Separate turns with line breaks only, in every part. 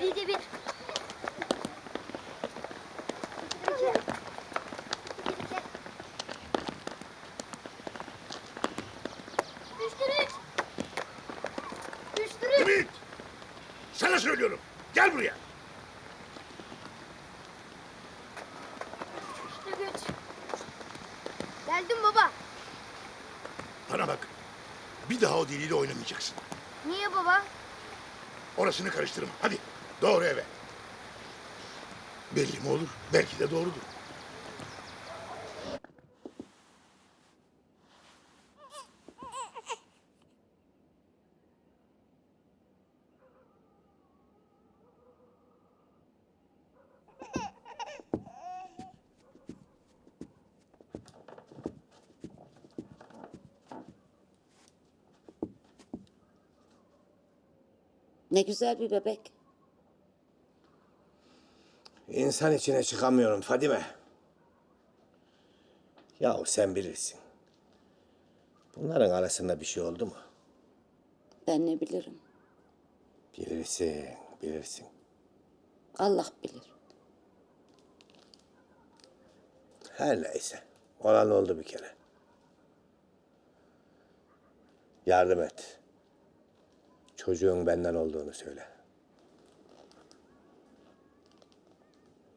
Bir. Düştür üç.
Ümit! Sana söylüyorum. Gel buraya.
Geldim baba.
Bana bak. Bir daha o deliyle oynamayacaksın.
Niye baba?
Orasını karıştırma. Hadi doğru eve. Belli mi olur? Belki de doğrudur.
Ne güzel bir bebek.
İnsan içine çıkamıyorum Fadime. Yahu sen bilirsin. Bunların arasında bir şey oldu mu?
Ben ne bilirim.
Bilirsin, bilirsin.
Allah bilir.
Her neyse. Olan oldu bir kere. Yardım et. Çocuğun benden olduğunu söyle.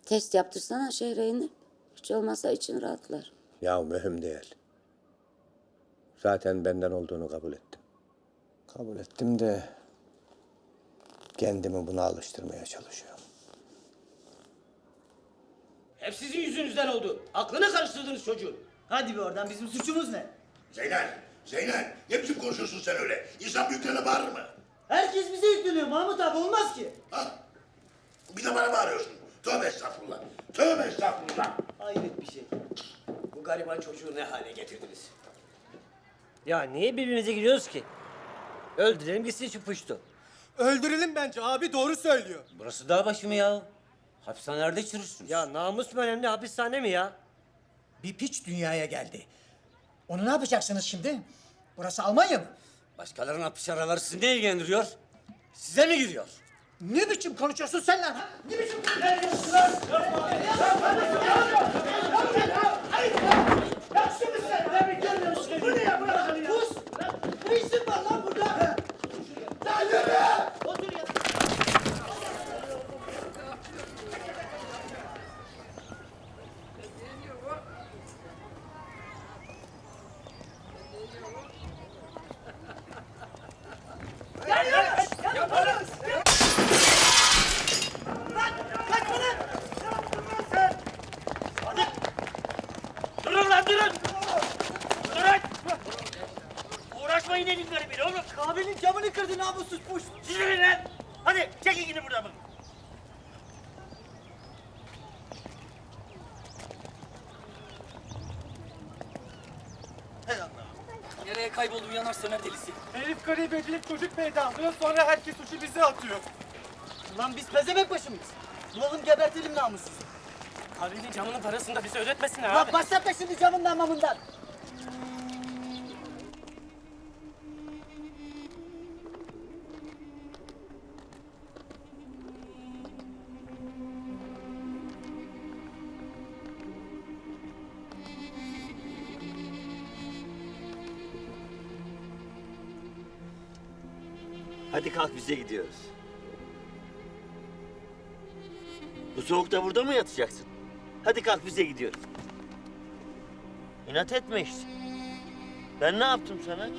Test yaptırsana şehre inip. Hiç olmazsa için rahatlar.
Ya mühim değil. Zaten benden olduğunu kabul ettim. Kabul ettim de kendimi buna alıştırmaya çalışıyorum.
Hep sizin yüzünüzden oldu. Aklını karıştırdınız çocuğun.
Hadi bir oradan bizim suçumuz ne?
Zeynel, Zeynel. Ne biçim konuşuyorsun sen öyle? İnsan büyüklerine bağırır mı?
Herkes bize yükleniyor Mahmut abi olmaz ki.
Ha? Bir de bana bağırıyorsun. Tövbe estağfurullah. Tövbe estağfurullah.
Hayret bir şey.
Bu gariban çocuğu ne hale getirdiniz?
Ya niye birbirimize giriyoruz ki? Öldürelim gitsin şu puştu.
Öldürelim bence abi doğru söylüyor.
Burası dağ başı mı ya? Hapishanelerde çürürsünüz. Ya namus mu önemli hapishane mi ya?
Bir piç dünyaya geldi. Onu ne yapacaksınız şimdi? Burası Almanya mı?
Başkalarının hapishaneleri sizi ne ilgilendiriyor? Size mi giriyor?
Ne biçim konuşuyorsun sen lan? Ne biçim Bu ne ya bu? Pus! Ne işin var lan burada? Otur ya.
Durun lan durun! Durun! Uğraşmayın elinleri bile oğlum.
Abinin camını kırdı namussuz puş.
Siz yürüyün lan! Hadi çekin gidin buradan.
Nereye kayboldu bu yanar söner delisi?
Herif garip edilip çocuk peyda alıyor sonra herkes suçu bize atıyor.
Lan biz pezemek başımız. Bulalım gebertelim namussuz.
Abinin camının parasını da bize ödetmesinler
Lan başlatma şimdi camından mamından.
Hadi kalk bize gidiyoruz. Bu soğukta burada mı yatacaksın? Hadi kalk bize gidiyoruz. İnat etme işte. Ben ne yaptım sana?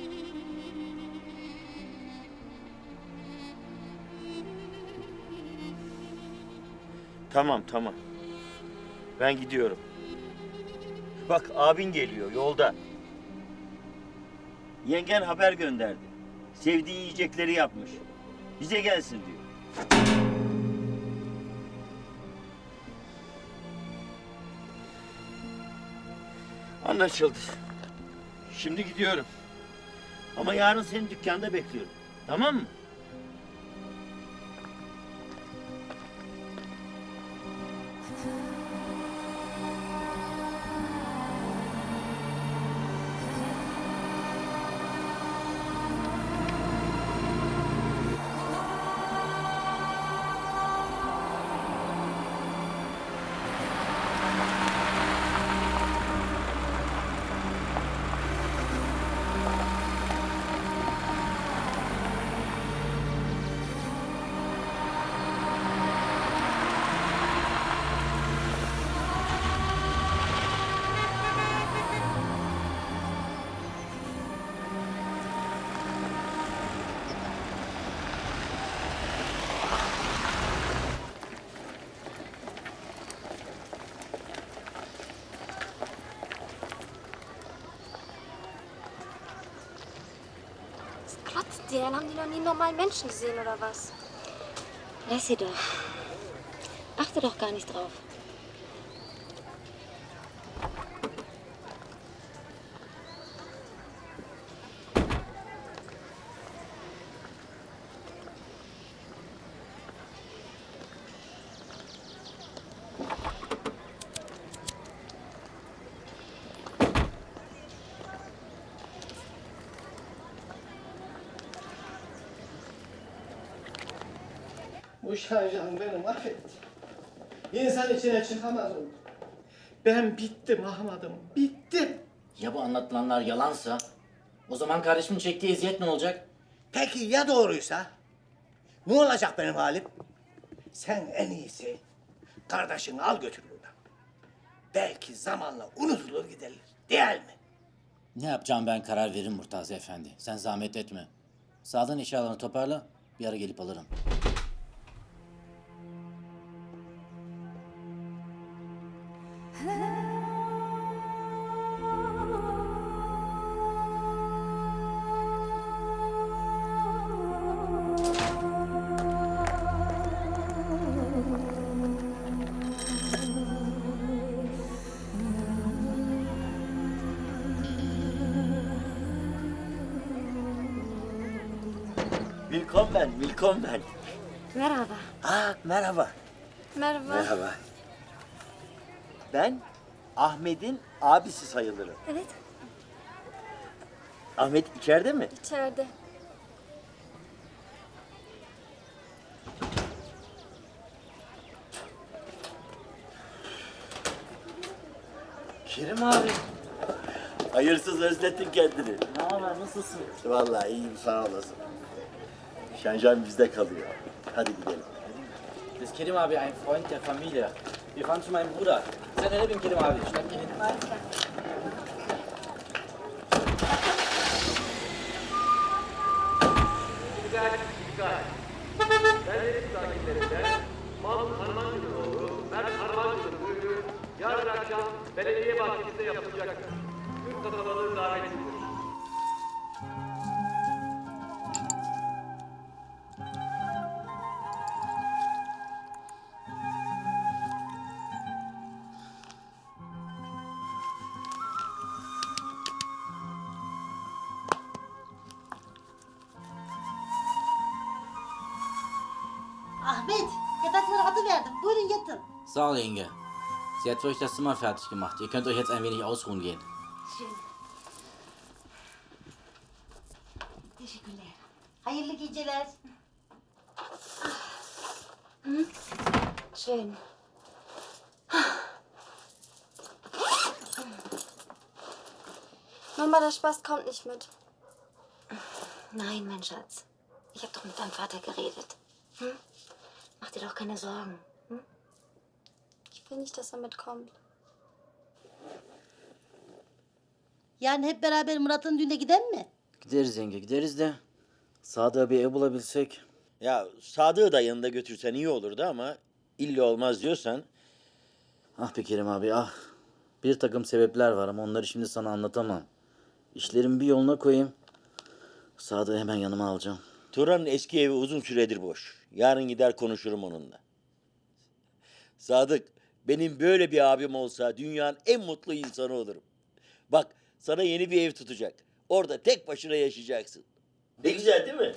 Tamam tamam. Ben gidiyorum. Bak abin geliyor yolda. Yengen haber gönderdi. Sevdiği yiyecekleri yapmış. Bize gelsin diyor. Anlaşıldı. Şimdi gidiyorum. Ama yarın seni dükkanda bekliyorum. Tamam mı?
Herren haben die noch nie normalen Menschen gesehen, oder was? Lass sie doch. Achte doch gar nicht drauf.
Bu şarjan beni mahvetti. İnsan içine çıkamaz oldu. Ben bittim Ahmet'im, bittim.
Ya bu anlatılanlar yalansa? O zaman kardeşimin çektiği eziyet ne olacak?
Peki ya doğruysa? Ne olacak benim halim? Sen en iyisi kardeşini al götür buradan. Belki zamanla unutulur giderler. Değil mi?
Ne yapacağım ben karar veririm Murtaza Efendi. Sen zahmet etme. Sağdan eşyalarını toparla, bir ara gelip alırım.
Willkommen, willkommen.
Merhaba.
Aa, merhaba.
Merhaba.
Merhaba. Ben Ahmet'in abisi sayılırım.
Evet,
Ahmet içeride mi?
içeride.
Kerim abi.
Hayırsız özlettin kendini.
Ne haber, nasılsın?
Vallahi iyiyim sağ olasın. Şanjan bizde kalıyor. Hadi gidelim.
Das Kerim abi, ein Freund der Familie. Wir fahren zu meinem Bruder. Sen hele bin Kerim abi. Steig hier hin.
Yarın akşam belediye bahçesinde yapılacaktır. Tüm kasabalığı davetlidir.
Ol Inge. Sie hat für euch das Zimmer fertig gemacht. Ihr könnt euch jetzt ein wenig ausruhen gehen.
Schön. Teşekkürler. Hayırlı geceler.
Schön. Mama, der Spaß kommt nicht mit.
Nein, mein Schatz. Ich habe doch mit deinem Vater geredet. Hm? Mach dir doch keine Sorgen.
Ich will nicht, dass er mitkommt.
Yani hep beraber Murat'ın düğüne gidelim mi?
Gideriz yenge, gideriz de. Sağda bir ev bulabilsek.
Ya Sadık'ı da yanında götürsen iyi olurdu ama illa olmaz diyorsan
Ah be Kerim abi ah. Bir takım sebepler var ama onları şimdi sana anlatamam. İşlerimi bir yoluna koyayım. Sadık'ı hemen yanıma alacağım.
Turan'ın eski evi uzun süredir boş. Yarın gider konuşurum onunla. Sadık, benim böyle bir abim olsa dünyanın en mutlu insanı olurum. Bak, sana yeni bir ev tutacak. Orada tek başına yaşayacaksın. Ne güzel değil mi?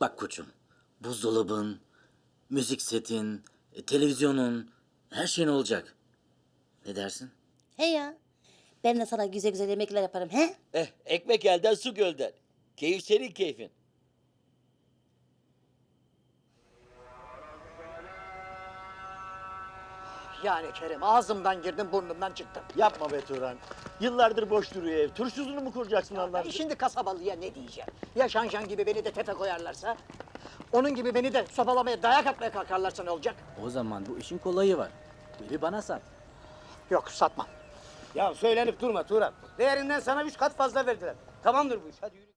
Bak koçum, buzdolabın, müzik setin, e, televizyonun, her şeyin olacak. Ne dersin?
He ya. Ben de sana güzel güzel yemekler yaparım he?
Eh, ekmek elden su gölden. Keyif senin keyfin.
Yani Kerim ağzımdan girdim burnumdan çıktım.
Yapma be Turan. Yıllardır boş duruyor ev. Turşusunu mu kuracaksın Allah
Ben şimdi kasabalıya ne diyeceğim? Ya Şanşan gibi beni de tepe koyarlarsa? Onun gibi beni de sopalamaya dayak atmaya kalkarlarsa ne olacak?
O zaman bu işin kolayı var. Evi bana sat.
Yok satmam.
Ya söylenip durma Turan. Değerinden sana üç kat fazla verdiler. Tamamdır bu iş. Hadi yürü.